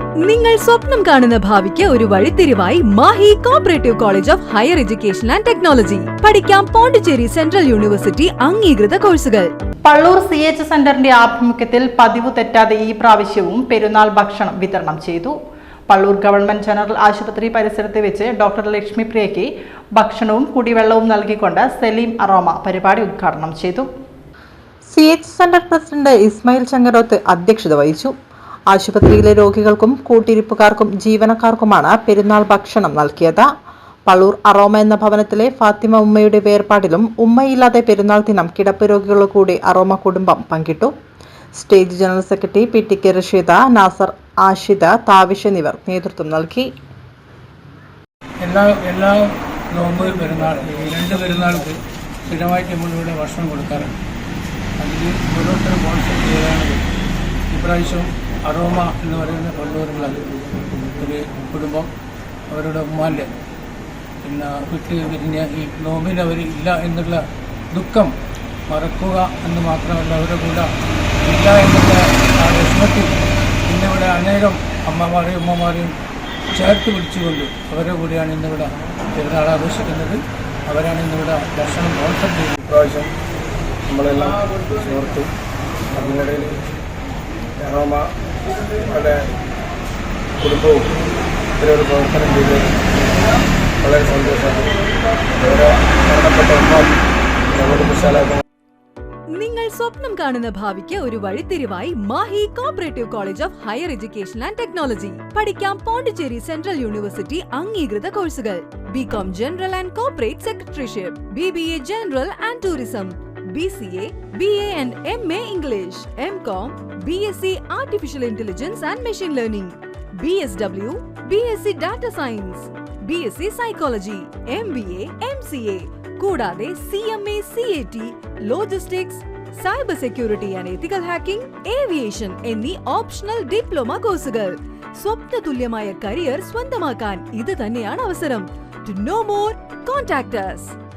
നിങ്ങൾ സ്വപ്നം കാണുന്ന ഭാവിക്ക് ഒരു വഴിത്തിരിവായി Mahe cooperative college of higher education and technology പഠിക്കാം പോണ്ടിച്ചേരി സെൻട്രൽ യൂണിവേഴ്സിറ്റി അംഗീകൃത കോഴ്സുകൾ. പള്ളൂർ സി എച്ച് സെന്ററിന്റെ ആഭിമുഖ്യത്തിൽ പതിവ് തെറ്റാതെ ഈ പ്രാവശ്യവും പെരുന്നാൾ ഭക്ഷണം വിതരണം ചെയ്തു. പള്ളൂർ ഗവൺമെന്റ് ജനറൽ ആശുപത്രി പരിസരത്ത് വെച്ച് ഡോക്ടർ ലക്ഷ്മി പ്രിയയ്ക്ക് ഭക്ഷണവും കുടിവെള്ളവും നൽകിക്കൊണ്ട് സലീം അറോമ പരിപാടി ഉദ്ഘാടനം ചെയ്തു. C H centre president Ismail Changaroth അധ്യക്ഷത വഹിച്ചു. ആശുപത്രിയിലെ രോഗികൾക്കും കൂട്ടിരിപ്പുകാർക്കും ജീവനക്കാർക്കുമാണ് പെരുന്നാൾ ഭക്ഷണം നൽകിയത്. പള്ളൂർ അറോമ എന്ന ഭവനത്തിലെ ഫാത്തിമ ഉമ്മയുടെ വേർപാടിലും ഉമ്മയില്ലാതെ പെരുന്നാൾ ദിനം കിടപ്പ് രോഗികളുടെ കൂടി അറോമ കുടുംബം പങ്കിട്ടു. State general secretary P T K Rasheeda Nasser Ashida Thavish എന്നിവർ നേതൃത്വം നൽകി. എല്ലാ എല്ലാ നോമ്പ് പെരുന്നാൾ രണ്ട് പെരുന്നാൾക്ക് സ്ഥിരമായിട്ട് നമ്മളിവിടെ ഭക്ഷണം കൊടുക്കാറുണ്ട്. അതിൽ ഓരോരുത്തരും കോൺസെപ്റ്റ് ചെയ്യാനത് ഇപ്രാവശ്യം അറോമ എന്ന് പറയുന്ന കൊള്ളൂരുള്ള ഒരു കുടുംബം അവരുടെ ഉമ്മാന്റെ. പിന്നെ വീട്ടിൽ പിന്നെ ഈ നോമ്പിന് അവർ ഇല്ല എന്നുള്ള ദുഃഖം മറക്കുക എന്ന് മാത്രമല്ല അവരുടെ കൂടെ ഇല്ല എന്നുള്ള ആ വിഷമത്തിൽ ഇന്നിവിടെ അനേകം അമ്മമാരെയും ഉമ്മമാരെയും ചേർത്ത് പിടിച്ചുകൊണ്ട് അവരുടെ കൂടെയാണ് ഇന്നിവിടെ പെരുന്നാൾ ആഘോഷിക്കുന്നത്. അവരാണ് ഇന്നിവിടെ ഭക്ഷണം കോൺസെപ്റ്റ് ചെയ്യുന്നത് ഇപ്രാവശ്യം നമ്മളെല്ലാം ചേർത്ത് അതിനിടയിൽ റോമ അവരുടെ കുടുംബവും ഒരു പ്രവർത്തനം ചെയ്ത് വളരെ സന്തോഷമാണ് ഓരോ നമ്മുടെ നിങ്ങൾ സ്വപ്നം കാണുന്ന ഭാവിക്ക് ഒരു വഴിത്തിരിവായി Mahe cooperative college of higher education and technology പഠിക്കാം പോണ്ടിച്ചേരി സെൻട്രൽ യൂണിവേഴ്സിറ്റി അംഗീകൃത കോഴ്സുകൾ B com general and corporate secretaryship B B A general and tourism B C A B A and M A English M com B S C artificial intelligence and machine learning B S W B S C data science B S C psychology M B A M C A കൂടാതെ C M A C A T logistics cyber security and ethical hacking aviation എന്നീ optional diploma കോഴ്സുകൾ സ്വപ്ന തുല്യമായ career സ്വന്തമാക്കാൻ ഇത് തന്നെയാണ് അവസരം. To no more contact us.